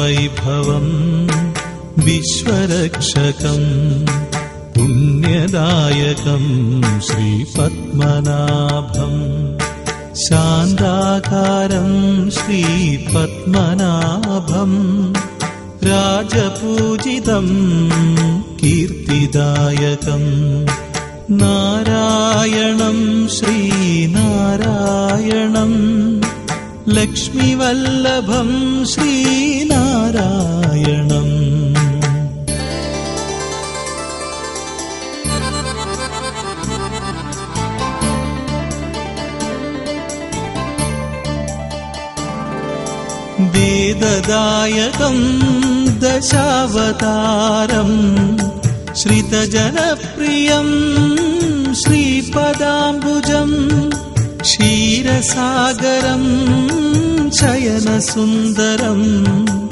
വിശ്വവൈഭവം വിശ്വരക്ഷകം പുണ്യദായകം ശ്രീപത്മനാഭം. ശാന്താകാരം ശ്രീപത്മനാഭം. രാജപൂജിതം കീർത്തിദായകം. നാരായണം ശ്രീനാരായണം. ലക്ഷ്മിവല്ലഭം ശ്രീനാരായണം വേദദായകം Dashavatara ശ്രിതജനപ്രിയം ശ്രീപദാംബുജം ക്ഷീരസാഗരം ശയനസുന്ദരം